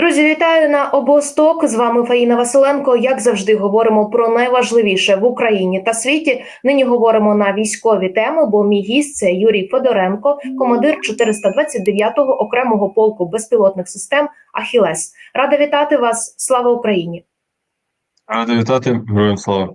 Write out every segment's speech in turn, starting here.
Друзі, вітаю на обосток. З вами Фаїна Василенко. Як завжди, говоримо про найважливіше в Україні та світі. Нині говоримо на військові теми. Бо мій гість це Юрій Федоренко, командир 429-го окремого полку безпілотних систем Ахілес. Рада вітати вас. Слава Україні! Рада вітати, героям слава.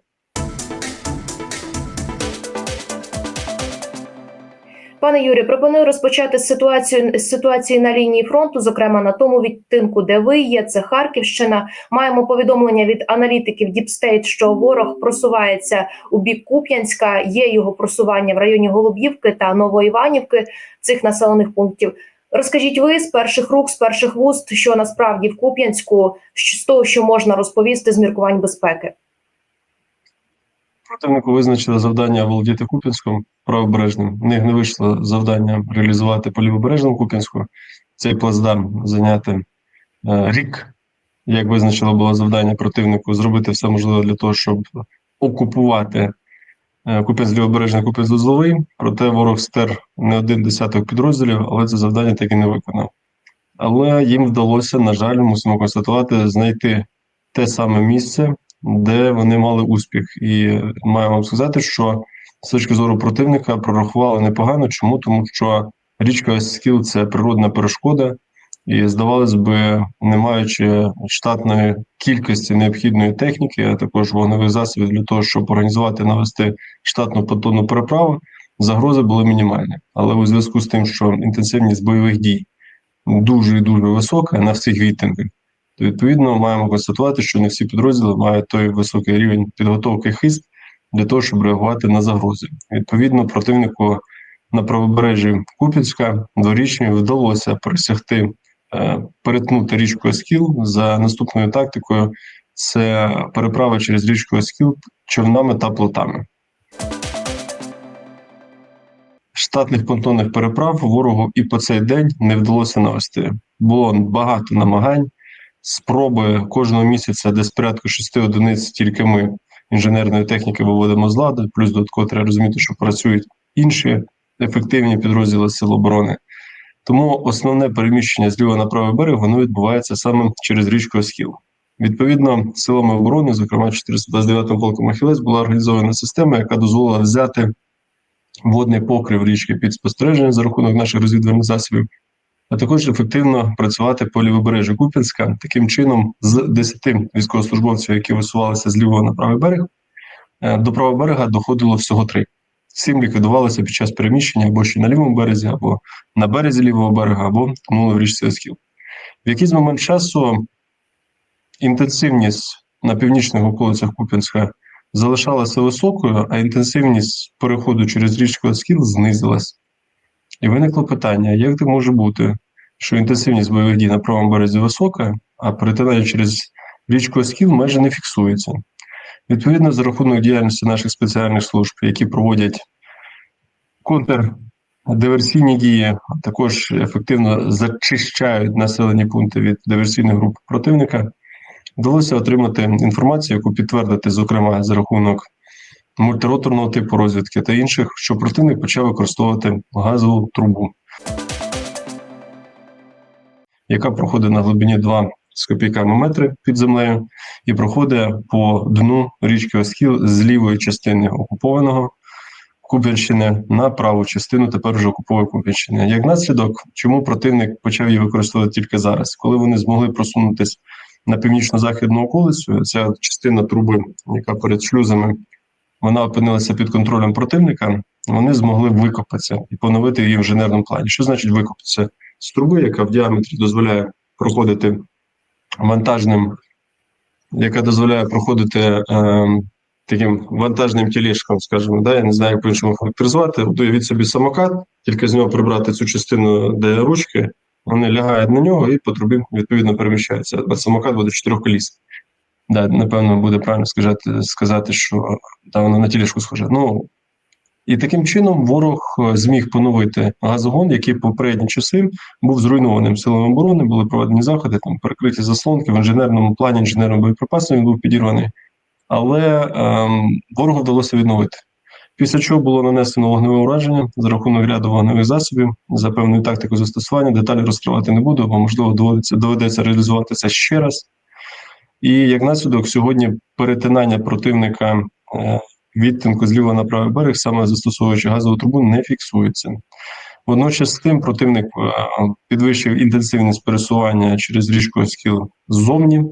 Пане Юрі, пропоную розпочати з ситуацію з ситуації на лінії фронту, зокрема на тому відтинку, де ви є. Це Харківщина. Маємо повідомлення від аналітиків State, що ворог просувається у бік Куп'янська. Є його просування в районі Голуб'ївки та Новоіванівки цих населених пунктів. Розкажіть ви з перших рук, з перших вуст, що насправді в Куп'янську з того, що можна розповісти з міркувань безпеки. Противнику визначили завдання володіти Куп'янськом правобережним. У них не вийшло завдання реалізувати по лівобережному Куп'янську. Цей плацдарм зайняти е, рік. Як визначило було завдання противнику, зробити все можливе для того, щоб окупувати е, Куп'янськ лівобережний Куп'янськ Узловий. Проте ворог стер не один десяток підрозділів, але це завдання так і не виконав. Але їм вдалося, на жаль, мусимо констатувати, знайти те саме місце, де вони мали успіх. І маю вам сказати, що з точки зору противника прорахували непогано. Чому? Тому що річка Скіл це природна перешкода, і здавалось би, не маючи штатної кількості необхідної техніки, а також вогневих засобів для того, щоб організувати навести штатну понтонну переправу, загрози були мінімальні. Але у зв'язку з тим, що інтенсивність бойових дій дуже і дуже висока на всіх відтинках, то відповідно маємо констатувати, що не всі підрозділи мають той високий рівень підготовки хист для того, щоб реагувати на загрози. Відповідно, противнику на правобережжі Купінська дворічні вдалося пересягти, е, перетнути річку Оскіл за наступною тактикою. Це переправа через річку Оскіл човнами та плотами. Штатних понтонних переправ ворогу і по цей день не вдалося навести. Було багато намагань, спроби кожного місяця, десь порядку шести одиниць, тільки ми інженерної техніки виводимо з ладу. Плюс додатково треба розуміти, що працюють інші ефективні підрозділи Сил оборони. Тому основне переміщення з лівого на правий берег воно відбувається саме через річку Оскіл. Відповідно, силами оборони, зокрема 429-м полком Ахілес, була організована система, яка дозволила взяти водний покрив річки під спостереження за рахунок наших розвідувальних засобів, а також ефективно працювати по лівобережжю Куп'янська. Таким чином, з 10 військовослужбовців, які висувалися з лівого на правий берег, е, до правого берега доходило всього три. Сім ліквідувалися під час переміщення або ще на лівому березі, або на березі лівого берега, або тонули в річці Оскіл. В якийсь момент часу інтенсивність на північних околицях Куп'янська залишалася високою, а інтенсивність переходу через річку Оскіл знизилась. І виникло питання: як так може бути, що інтенсивність бойових дій на правому березі висока, а перетинання через річку Оскіл майже не фіксується? Відповідно, за рахунок діяльності наших спеціальних служб, які проводять контрдиверсійні дії, а також ефективно зачищають населені пункти від диверсійних груп противника, вдалося отримати інформацію, яку підтвердити, зокрема, за рахунок мультироторного типу розвідки та інших, що противник почав використовувати газову трубу, яка проходить на глибині 2 з копійками метри під землею, і проходить по дну річки Оскіл з лівої частини окупованого Куп'янщини на праву частину тепер вже окуповує Куп'янщини. Як наслідок, чому противник почав її використовувати тільки зараз, коли вони змогли просунутися на північно-західну околицю, ця частина труби, яка перед шлюзами, вона опинилася під контролем противника. Вони змогли викопатися і поновити її в інженерному плані. Що значить викопатися з труби, яка в діаметрі дозволяє проходити вантажним, яка дозволяє проходити е, таким вантажним тілешком, скажімо, да, я не знаю, як по-іншому характеризувати. Уявіть собі самокат, тільки з нього прибрати цю частину, де ручки, вони лягають на нього і по трубі відповідно переміщаються. Самокат буде чотирьохколісний. Да, напевно, буде правильно сказати, сказати що да, воно на тілешку схоже. Ну, і таким чином ворог е, зміг поновити газогон, який попередні часи був зруйнованим силами оборони, були проведені заходи, там перекриті заслонки в інженерному плані, інженерним боєприпасом він був підірваний. Але ем, ворогу вдалося відновити. Після чого було нанесено вогневе ураження за рахунок ряду вогневих засобів за певною тактикою застосування. Деталі розкривати не буду, бо можливо доведеться реалізувати це ще раз. І як наслідок, сьогодні перетинання противника е, відтинку зліва на правий берег, саме застосовуючи газову трубу, не фіксується. Водночас з тим противник е, підвищив інтенсивність пересування через річку Оскіл ззовні.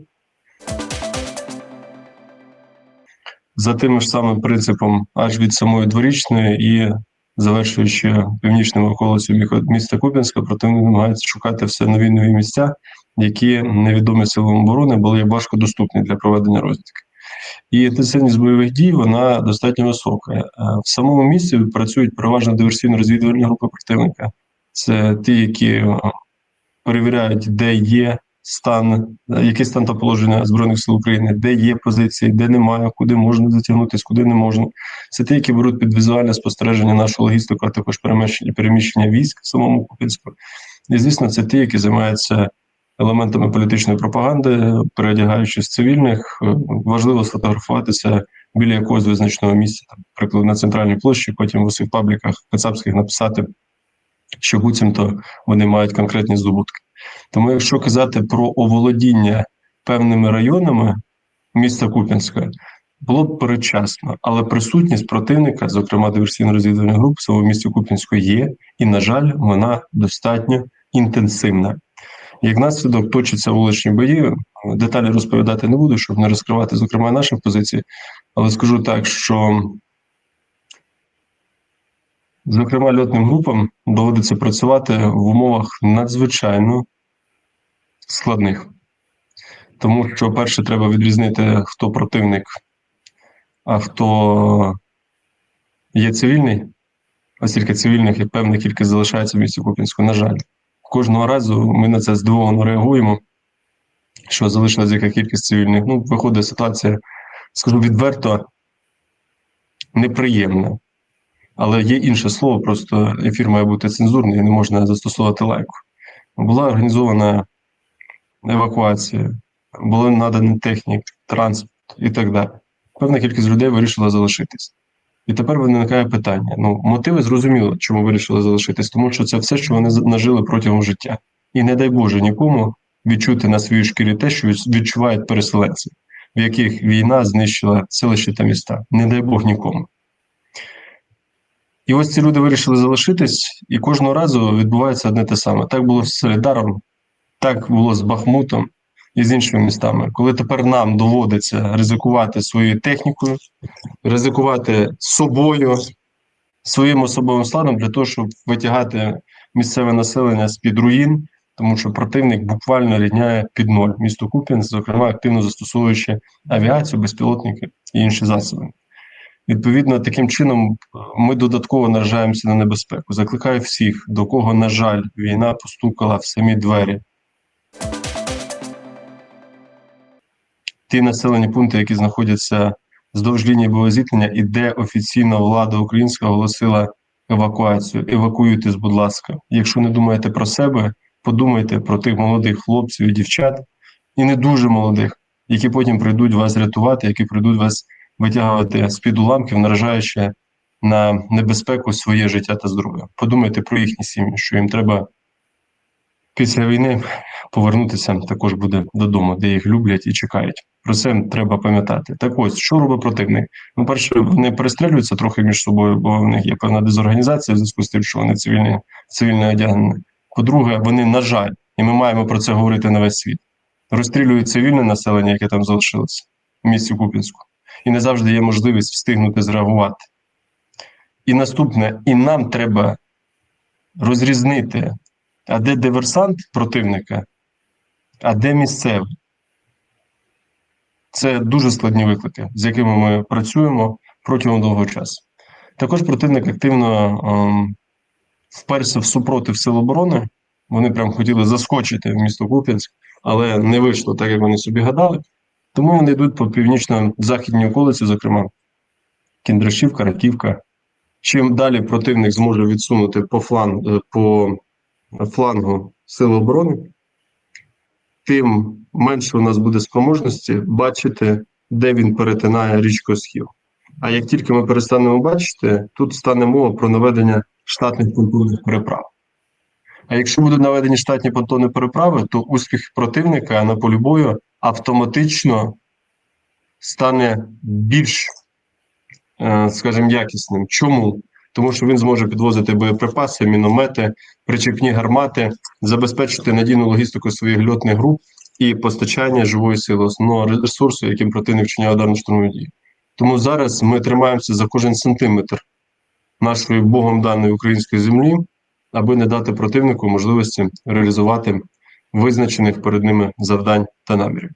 За тим ж самим принципом, аж від самої дворічної і завершуючи північним околицю міста Куп'янська, противник намагається шукати все нові нові місця, які невідомі силам оборони були важко доступні для проведення розвідки. І інтенсивність бойових дій вона достатньо висока. Е, В самому місці працюють переважно диверсійно-розвідувальні групи противника. Це ті, які е, перевіряють, де є стан, е, який стан та положення збройних сил України, де є позиції, де немає, куди можна затягнутися, куди не можна. Це ті, які беруть під візуальне спостереження нашу логістику, а також переміщення переміщення військ в самому Купінську. І звісно, це ті, які займаються елементами політичної пропаганди, переодягаючись цивільних, Е, важливо сфотографуватися біля якогось визначеного місця, наприклад, на центральній площі, потім в усіх пабліках кацапських написати, що буцімто вони мають конкретні здобутки. Тому, якщо казати про оволодіння певними районами міста Куп'янська, було б передчасно, але присутність противника, зокрема диверсійно-розвідувальних груп, в самому місті Куп'янську є, і, на жаль, вона достатньо інтенсивна. Як наслідок точаться вуличні бої. Деталі розповідати не буду, щоб не розкривати, зокрема, наші позиції, але скажу так, що зокрема льотним групам доводиться працювати в умовах надзвичайно складних. Тому що, перше, треба відрізнити, хто противник, а хто є цивільний, оскільки цивільних і певна кількість залишається в місті Купінську, на жаль. Кожного разу ми на це здивовано реагуємо, що залишилась яка кількість цивільних. Ну, виходить ситуація, скажу відверто, неприємна. Але є інше слово, просто ефір має бути цензурний і не можна застосовувати лайку. Була організована евакуація, були надані технік, транспорт і так далі. Певна кількість людей вирішила залишитись. І тепер виникає питання: ну, мотиви зрозуміло, чому вирішили залишитись, тому що це все, що вони нажили протягом життя. І не дай Боже нікому відчути на своїй шкірі те, що відчувають переселенці, в яких війна знищила селища та міста. Не дай Бог нікому. І ось ці люди вирішили залишитись, і кожного разу відбувається одне те саме. Так було з Солідаром, так було з Бахмутом і з іншими містами. Коли тепер нам доводиться ризикувати своєю технікою, ризикувати собою, своїм особовим складом для того, щоб витягати місцеве населення з під руїн, тому що противник буквально рідняє під ноль місто Куп'янськ, зокрема активно застосовуючи авіацію, безпілотники і інші засоби. Відповідно, таким чином ми додатково наражаємося на небезпеку. Закликаю всіх, до кого, на жаль, війна постукала в самі двері. Ті населені пункти, які знаходяться вздовж лінії боєзіткнення, і де офіційно влада українська оголосила евакуацію. Евакуюйтесь, будь ласка. Якщо не думаєте про себе, подумайте про тих молодих хлопців і дівчат, і не дуже молодих, які потім прийдуть вас рятувати, які прийдуть вас витягувати з-під уламків, наражаючи на небезпеку своє життя та здоров'я. Подумайте про їхні сім'ї, що їм треба після війни повернутися також буде додому, де їх люблять і чекають. Про це треба пам'ятати. Так ось, що робить противник? Ну, перше, вони перестрілюються трохи між собою, бо в них є певна дезорганізація в зв'язку з тим, що вони цивільні, цивільно одягнені. По-друге, вони, на жаль, і ми маємо про це говорити на весь світ. Розстрілюють цивільне населення, яке там залишилося в місті Купінську. І не завжди є можливість встигнути зреагувати. І наступне, і нам треба розрізнити, а де диверсант противника, а де місцевий. Це дуже складні виклики, з якими ми працюємо протягом довгого часу. Також противник активно ем, вперся в супротив сил оборони. Вони прям хотіли заскочити в місто Куп'янськ, але не вийшло так, як вони собі гадали. Тому вони йдуть по північно-західній околиці, зокрема Кіндрашівка, Раківка. Чим далі противник зможе відсунути по, флан, е, по флангу Сил оборони, тим менше у нас буде спроможності бачити, де він перетинає річку Схів. А як тільки ми перестанемо бачити, тут стане мова про наведення штатних понтонних переправ. А якщо будуть наведені штатні понтонні переправи, то успіх противника на полі бою автоматично стане більш, е, скажімо, якісним. Чому? Тому що він зможе підвозити боєприпаси, міномети, причепні гармати, забезпечити надійну логістику своїх льотних груп і постачання живої сили, основного ресурсу, яким противник вчиняє ударно штурмові дії. Тому зараз ми тримаємося за кожен сантиметр нашої Богом даної української землі, аби не дати противнику можливості реалізувати визначених перед ними завдань та намірів.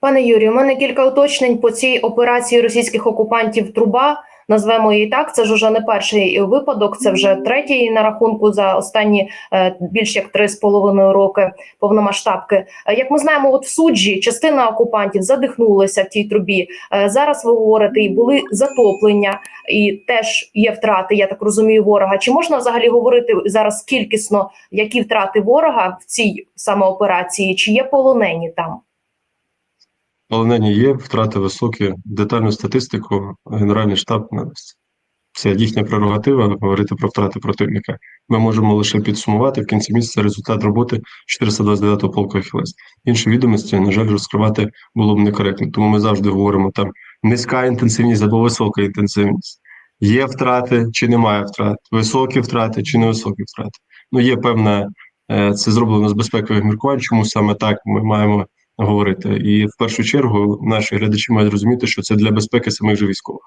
Пане Юрію, у мене кілька уточнень по цій операції російських окупантів Труба. Назвемо її так. Це ж уже не перший випадок, це вже третій на рахунку за останні е, більш як три з половиною роки повномасштабки. Е, Як ми знаємо, от в суджі частина окупантів задихнулася в тій трубі. Е, Зараз ви говорите, і були затоплення, і теж є втрати. Я так розумію, ворога. Чи можна взагалі говорити зараз кількісно, які втрати ворога в цій саме операції? Чи є полонені там? Полонені є, втрати високі, детальну статистику Генеральний штаб надасть. Це їхня прерогатива говорити про втрати противника. Ми можемо лише підсумувати в кінці місяця результат роботи 429-го полку Ахілес. Інші відомості, на жаль, розкривати було б некоректно. Тому ми завжди говоримо там низька інтенсивність або висока інтенсивність. Є втрати чи немає втрат, високі втрати чи невисокі втрати. Ну, є певна, е, це зроблено з безпекових міркувань, чому саме так ми маємо говорити. І в першу чергу наші глядачі мають розуміти, що це для безпеки самих же військових.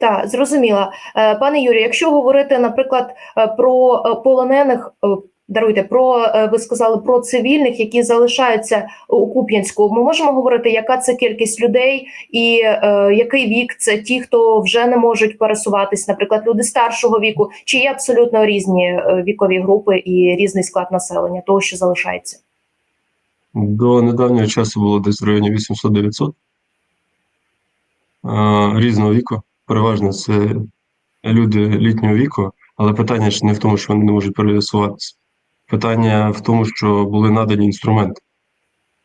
Так, зрозуміла. Е, Пане Юрію, якщо говорити, наприклад, е, про е, полонених, даруйте, про ви сказали про цивільних, які залишаються у Куп'янську, ми можемо говорити, яка це кількість людей і е, який вік це ті, хто вже не можуть пересуватись, наприклад, люди старшого віку, чи є абсолютно різні вікові групи і різний склад населення, того, що залишається? До недавнього часу було десь в районі 800-900 е, різного віку. Переважно це люди літнього віку, але питання ж не в тому, що вони не можуть пересуватися. Питання в тому, що були надані інструменти.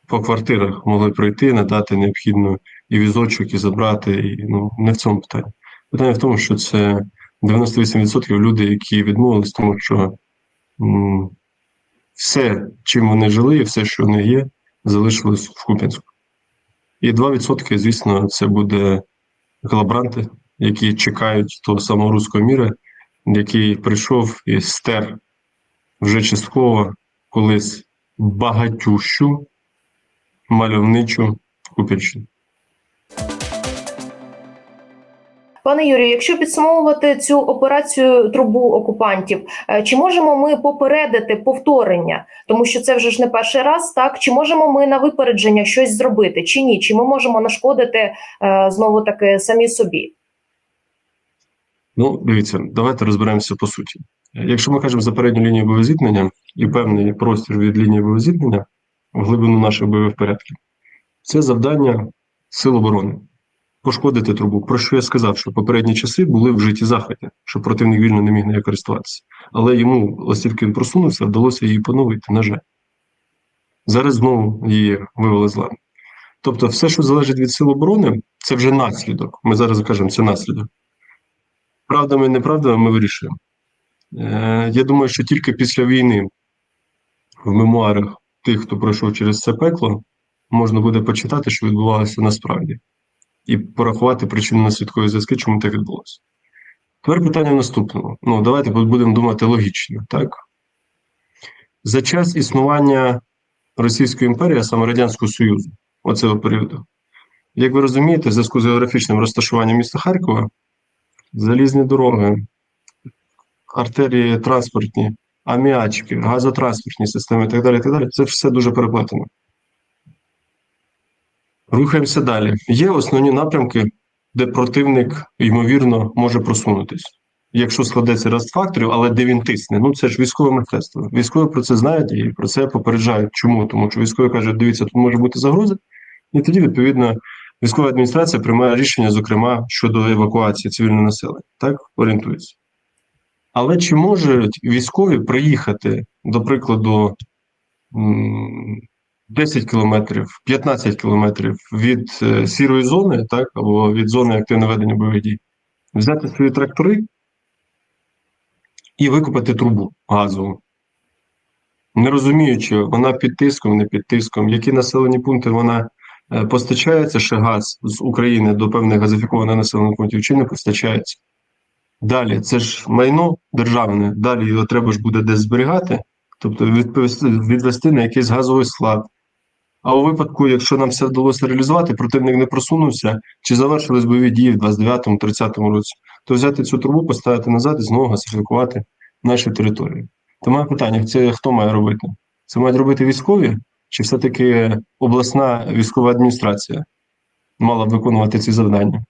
По квартирах могли прийти, надати необхідну і візочок, і забрати. І, ну, не в цьому питання. Питання в тому, що це 98% люди, які відмовились, тому що все, чим вони жили, і все, що вони є, залишилось в Куп'янську. І 2%, звісно, це буде колаборанти, які чекають того самого руського міра, який прийшов і стер вже частково колись багатющу мальовничу Куп'янщину. Пане Юрію, якщо підсумовувати цю операцію трубу окупантів, е, чи можемо ми попередити повторення, тому що це вже ж не перший раз, так чи можемо ми на випередження щось зробити, чи ні? Чи ми можемо нашкодити е, знову таки самі собі? Ну, дивіться, давайте розберемося по суті. Якщо ми кажемо за передню лінію бойового зіткнення і певний простір від лінії бойового зіткнення в глибину наших бойових порядків, це завдання сил оборони. Пошкодити трубу. Про що я сказав, що попередні часи були вжиті заходи, що противник вільно не міг нею користуватися. Але йому, оскільки він просунувся, вдалося її поновити, на жаль. Зараз знову її вивели з ладу. Тобто, все, що залежить від сил оборони, це вже наслідок. Ми зараз кажемо, це наслідок. Правдами і неправдами ми вирішуємо. Е, я думаю, що тільки після війни в мемуарах тих, хто пройшов через це пекло, можна буде почитати, що відбувалося насправді, і порахувати причинно-наслідкові зв'язки, чому так відбулося. Тепер питання в наступному. Ну, давайте будемо думати логічно, так? За час існування Російської імперії, а саме Радянського Союзу, оцього періоду, як ви розумієте, в зв'язку з географічним розташуванням міста Харкова, залізні дороги, артерії транспортні, аміачки, газотранспортні системи і так далі, і так далі, це все дуже переплетено. Рухаємося далі. Є основні напрямки, де противник, ймовірно, може просунутись. Якщо складеться ряд факторів, але де він тисне. Ну це ж військове мистецтво. Військові про це знають і про це попереджають. Чому? Тому що військові кажуть, дивіться, тут може бути загроза, і тоді, відповідно, військова адміністрація приймає рішення, зокрема, щодо евакуації цивільного населення. Так орієнтується. Але чи можуть військові приїхати, до прикладу, 10 кілометрів, 15 кілометрів від е, сірої зони, так, або від зони активного ведення бойових дій, взяти свої трактори і викопати трубу газову. Не розуміючи, вона під тиском, не під тиском, які населені пункти вона е, постачається ще газ з України до певних газифікованих населених пунктів, чи не постачається. Далі, це ж майно державне, далі його треба ж буде десь зберігати, тобто відвести на якийсь газовий склад. А у випадку, якщо нам все вдалося реалізувати, противник не просунувся, чи завершились бойові дії в 29-30 році, то взяти цю трубу, поставити назад і знову газифікувати наші території. То моє питання: це хто має робити? Це мають робити військові, чи все-таки обласна військова адміністрація мала б виконувати ці завдання?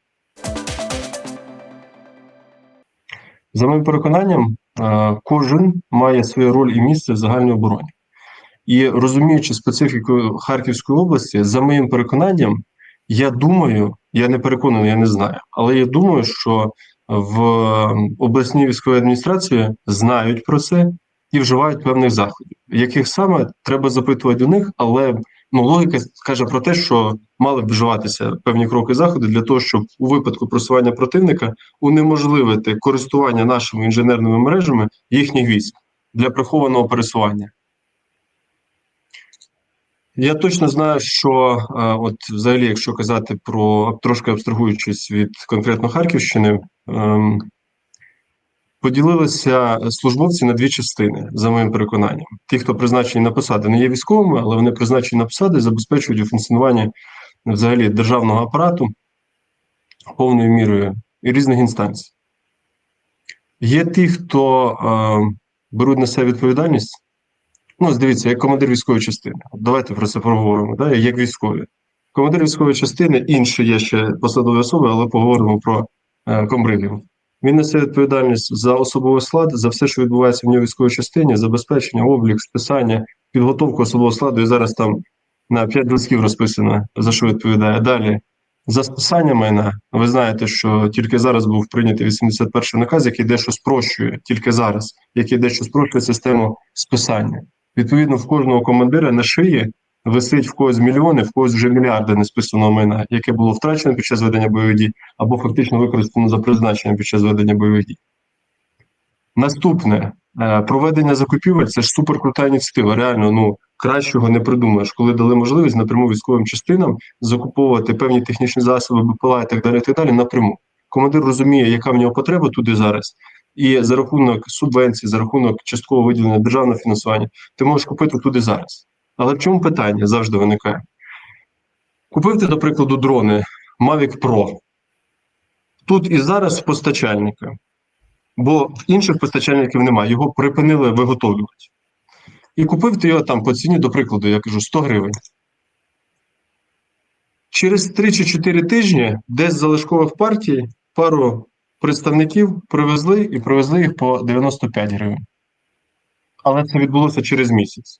За моїм переконанням, е, кожен має свою роль і місце в загальній обороні. І розуміючи специфіку Харківської області, за моїм переконанням, я думаю, я не переконаний, я не знаю, але я думаю, що в обласній військовій адміністрації знають про це і вживають певних заходів, яких саме треба запитувати у них, але ну, логіка каже про те, що мали б вживатися певні кроки заходи для того, щоб у випадку просування противника унеможливити користування нашими інженерними мережами їхніх військ для прихованого пересування. Я точно знаю, що е, от взагалі, якщо казати про трошки абстрагуючись від конкретно Харківщини, ем, поділилися службовці на дві частини, за моїм переконанням. Ті, хто призначені на посади, не є військовими, але вони призначені на посади, забезпечують функціонування взагалі державного апарату повною мірою і різних інстанцій. Є ті, хто е, беруть на себе відповідальність. Ну, дивіться, як командир військової частини. Давайте про це поговоримо, да? як військові. Командир військової частини, інші є ще посадові особи, але поговоримо про е, комбригів. Він несе відповідальність за особовий склад, за все, що відбувається в нього військовій частині, забезпечення, облік, списання, підготовку особового складу. І зараз там на 5 листків розписано, за що відповідає. Далі за списання майна. Ви знаєте, що тільки зараз був прийнятий 81 наказ, який дещо спрощує, тільки зараз, який дещо спрощує систему списання. Відповідно, в кожного командира на шиї висить в когось мільйони, в когось вже мільярди несписаного майна, яке було втрачено під час ведення бойових дій, або фактично використано за призначенням під час ведення бойових дій. Наступне е, проведення закупівель це ж суперкрута ініціатива. Реально, ну кращого не придумаєш, коли дали можливість напряму військовим частинам закуповувати певні технічні засоби, БПЛА і так далі. і так далі напряму. Командир розуміє, яка в нього потреба туди зараз, і за рахунок субвенцій, за рахунок часткового виділення державного фінансування, ти можеш купити туди зараз. Але в чому питання завжди виникає? Купив ти, до прикладу, дрони Mavic Pro. Тут і зараз постачальника, бо інших постачальників немає, його припинили виготовлювати. І купив ти його там по ціні, до прикладу, я кажу, 100 гривень. Через 3 чи 4 тижні десь з залишкових партій пару представників привезли і привезли їх по 95 гривень. Але це відбулося через місяць.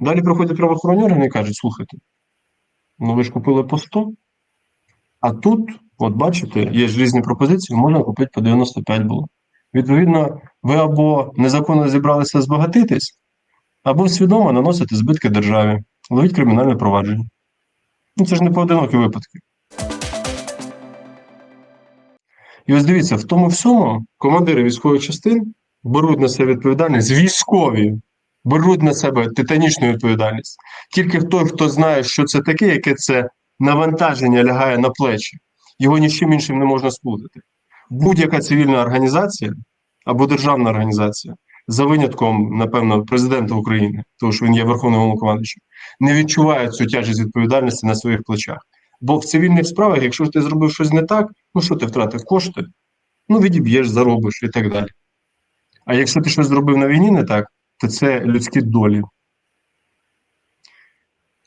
Далі приходять правоохоронні органи і кажуть: слухайте, ну ви ж купили по 100, а тут, от бачите, є ж різні пропозиції, можна купити по 95 було. Відповідно, ви або незаконно зібралися збагатитись, або свідомо наносите збитки державі, ловіть кримінальне провадження. Ну це ж не поодинокі випадки. І ось дивіться, в тому всьому командири військових частин беруть на себе відповідальність, військові беруть на себе титанічну відповідальність. Тільки той, хто знає, що це таке, яке це навантаження лягає на плечі, його нічим іншим не можна сплутати. Будь-яка цивільна організація або державна організація, за винятком, напевно, президента України, тому що він є верховним головнокомандуючим, не відчуває цю тяжість відповідальності на своїх плечах. Бо в цивільних справах, якщо ти зробив щось не так, ну що ти втратив кошти? Ну, відіб'єш, заробиш і так далі. А якщо ти щось зробив на війні не так, то це людські долі.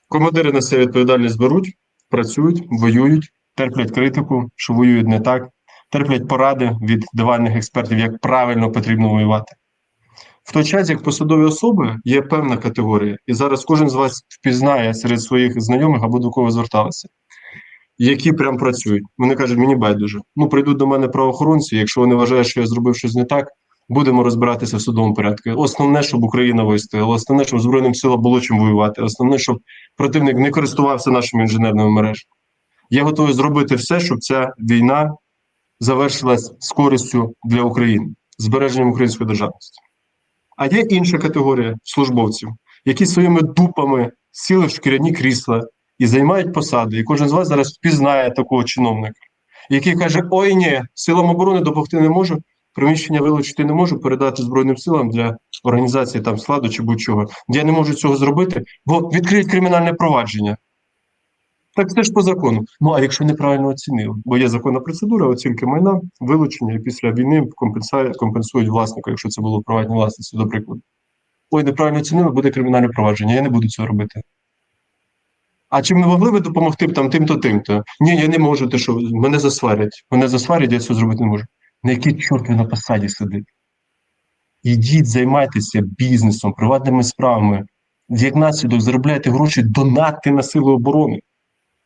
Командири на себе відповідальність беруть, працюють, воюють, терплять критику, що воюють не так, терплять поради від диванних експертів, як правильно потрібно воювати. В той час, як посадові особи, є певна категорія, і зараз кожен з вас впізнає серед своїх знайомих або до кого зверталися, які прям працюють. Вони кажуть, мені байдуже. Ну, прийдуть до мене правоохоронці, якщо вони вважають, що я зробив щось не так, Будемо розбиратися в судовому порядку. Основне, щоб Україна вистояла, основне, щоб Збройним силам було чим воювати, основне, щоб противник не користувався нашими інженерними мережами. Я готовий зробити все, щоб ця війна завершилась з користю для України, збереженням української державності. А є інша категорія службовців, які своїми дупами сіли в шкіряні крісла і займають посади. І кожен з вас зараз впізнає такого чиновника, який каже: Ой, ні, силам оборони допомогти не можу, приміщення вилучити не можу, передати Збройним силам для організації там складу чи будь-чого. Я не можу цього зробити, бо відкриють кримінальне провадження. Так це ж по закону. Ну а якщо неправильно оцінили, бо є законна процедура оцінки майна, вилучення і після війни компенсують власнику, якщо це було приватні власності, до прикладу. Ой, неправильно оцінили, буде кримінальне провадження. Я не буду цього робити. А чи не могли ви допомогти там тим-то, тим-то? Ні, я не можу, те, що мене засварять. Мене засварять, я цього зробити не можу. На який чорт ви на посаді сидите? Ідіть, займайтеся бізнесом, приватними справами. Як наслідок заробляйте гроші, донатьте на сили оборони.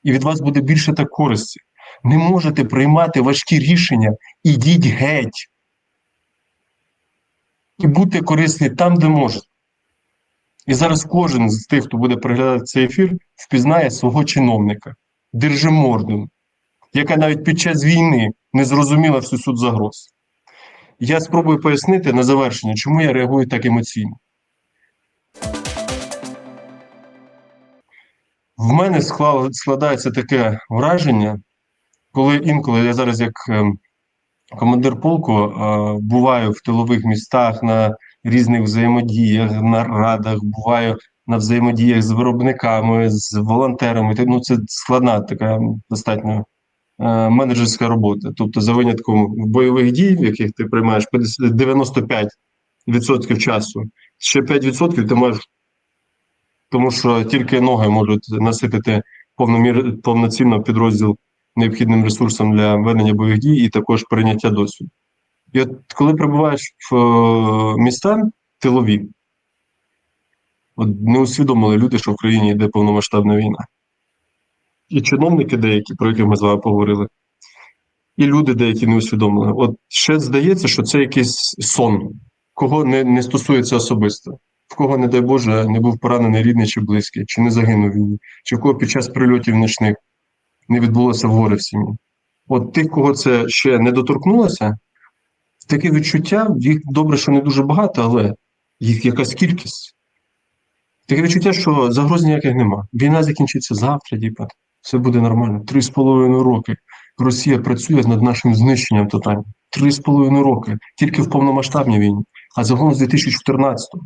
І від вас буде більше так користі. Не можете приймати важкі рішення, ідіть геть. І будьте корисні там, де можете. І зараз кожен з тих, хто буде переглядати цей ефір, впізнає свого чиновника, держиморду, яка навіть під час війни не зрозуміла всю суть загроз. Я спробую пояснити на завершення, чому я реагую так емоційно. В мене складається таке враження, коли інколи я зараз, як ем, командир полку, е, буваю в тилових містах на різних взаємодіях, на радах, буваю на взаємодіях з виробниками, з волонтерами. Ну, це складна така достатньо е, менеджерська робота. Тобто, за винятком бойових дій, в яких ти приймаєш 95% часу, ще 5% ти маєш тому що тільки ноги можуть наситити повномір, повноцінно підрозділ необхідним ресурсом для ведення бойових дій і також прийняття досвіду. І от коли прибуваєш в е, міста тилові, от не усвідомили люди, що в країні йде повномасштабна війна. І чиновники деякі, про яких ми з вами поговорили, і люди деякі не усвідомили. От ще здається, що це якийсь сон, кого не, не стосується особисто в кого, не дай Боже, не був поранений рідний чи близький, чи не загинув він, чи в кого під час прильотів нічних не відбулося горе в сім'ї. От тих, кого це ще не доторкнулося, таке відчуття, їх добре, що не дуже багато, але їх якась кількість. Таке відчуття, що загроз ніяких нема. Війна закінчиться завтра, діпа. Все буде нормально. Три з половиною роки Росія працює над нашим знищенням тотальним. Три з половиною роки. Тільки в повномасштабній війні. А загалом з 2014-го.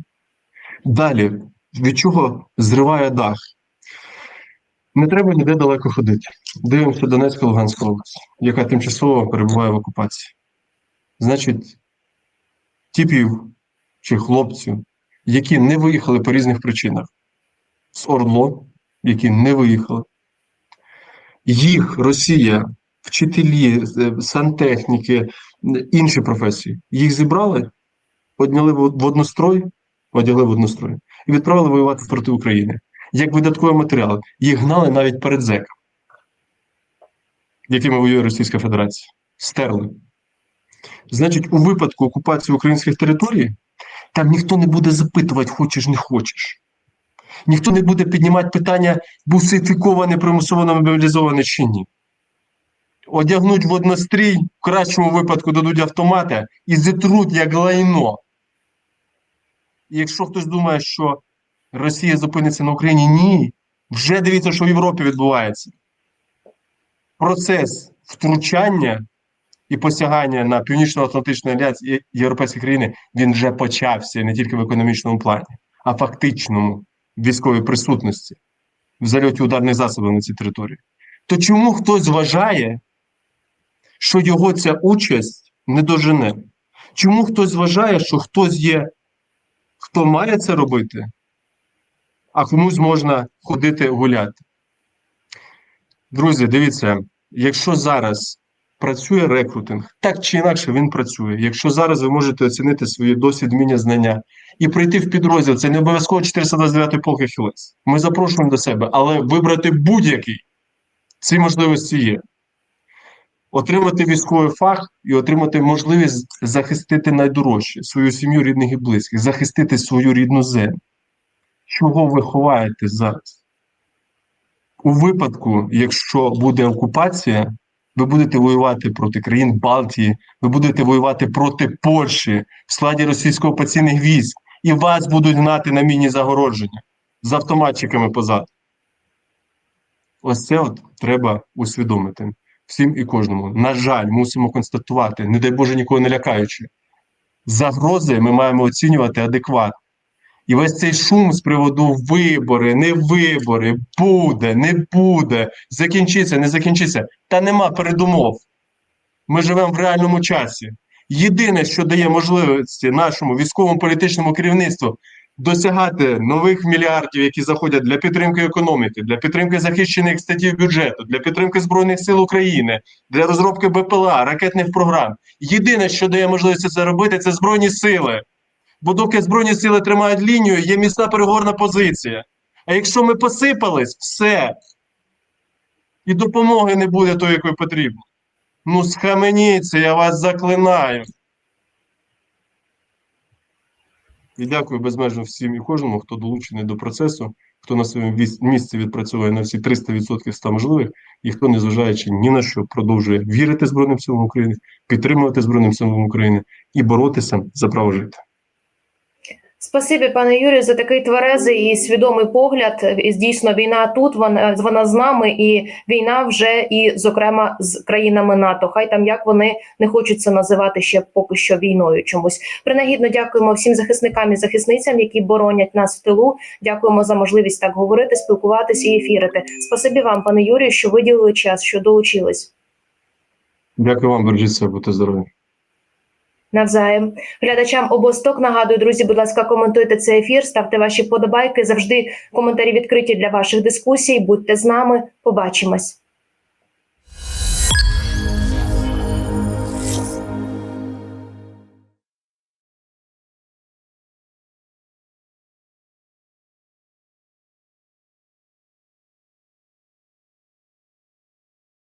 Далі, від чого зриває дах? Не треба ніде далеко ходити. Дивимося Донецька Луганська область, яка тимчасово перебуває в окупації. Значить, типів чи хлопців, які не виїхали по різних причинах, з Ордло, які не виїхали, їх Росія, вчителі, е, сантехніки, інші професії, їх зібрали, одняли в однострой одягли в однострой і відправили воювати проти України. Як видатковий матеріал. Їх гнали навіть перед ЗЕК, якими воює Російська Федерація. Стерли. Значить, у випадку окупації українських територій там ніхто не буде запитувати, хочеш, не хочеш. Ніхто не буде піднімати питання, бусифікований, примусово мобілізований чи ні. Одягнуть в однострій, в кращому випадку дадуть автомати і зітруть як лайно. І якщо хтось думає, що Росія зупиниться на Україні, ні. Вже дивіться, що в Європі відбувається. Процес втручання і посягання на Північно-Атлантичний альянс європейські країни він вже почався не тільки в економічному плані, а фактичному військовій присутності в зальоті ударних засобів на цій території. То чому хтось вважає, що його ця участь не дожене? Чому хтось вважає, що хтось є хто має це робити, а комусь можна ходити гуляти. Друзі, дивіться, якщо зараз працює рекрутинг, так чи інакше він працює. Якщо зараз ви можете оцінити свої досвід, вміння, знання і прийти в підрозділ, це не обов'язково 429 полк Хілес. Ми запрошуємо до себе, але вибрати будь-який ці можливості є. отримати військовий фах і отримати можливість захистити найдорожче свою сім'ю, рідних і близьких, захистити свою рідну землю. Чого ви ховаєте зараз? У випадку, якщо буде окупація, ви будете воювати проти країн Балтії, ви будете воювати проти Польщі в складі російсько-окупаційних військ, і вас будуть гнати на міні загородження з автоматчиками позаду. Ось це от треба усвідомити всім і кожному. На жаль, мусимо констатувати, не дай Боже нікого не лякаючи. Загрози ми маємо оцінювати адекватно. І весь цей шум з приводу вибори, не вибори, буде, не буде, закінчиться, не закінчиться. Та нема передумов. Ми живемо в реальному часі. Єдине, що дає можливості нашому військовому політичному керівництву досягати нових мільярдів, які заходять для підтримки економіки, для підтримки захищених статтів бюджету, для підтримки Збройних сил України, для розробки БПЛА, ракетних програм. Єдине, що дає можливість це робити, це Збройні сили. Бо доки Збройні сили тримають лінію, є міцна переговорна позиція. А якщо ми посипались, все. І допомоги не буде тої, якої потрібно. Ну, схаменіться, я вас заклинаю. І дякую безмежно всім і кожному, хто долучений до процесу, хто на своєму місці відпрацьовує на всі 300% 100 можливих, і хто, незважаючи ні на що, продовжує вірити Збройним силам України, підтримувати Збройним силам України і боротися за право жити. Спасибі, пане Юрію, за такий тверезий і свідомий погляд. І дійсно, війна тут, вона, вона з нами, і війна вже і, зокрема, з країнами НАТО. Хай там як вони не хочуть це називати ще поки що війною. Чомусь принагідно дякуємо всім захисникам і захисницям, які боронять нас в тилу. Дякуємо за можливість так говорити, спілкуватися і ефірити. Спасибі вам, пане Юрію, що виділили час, що долучились. Дякую вам, бережіть себе, будьте здорові. Навзаєм глядачам обосток нагадую, друзі, будь ласка, коментуйте цей ефір, ставте ваші подобайки. Завжди коментарі відкриті для ваших дискусій. Будьте з нами. Побачимось.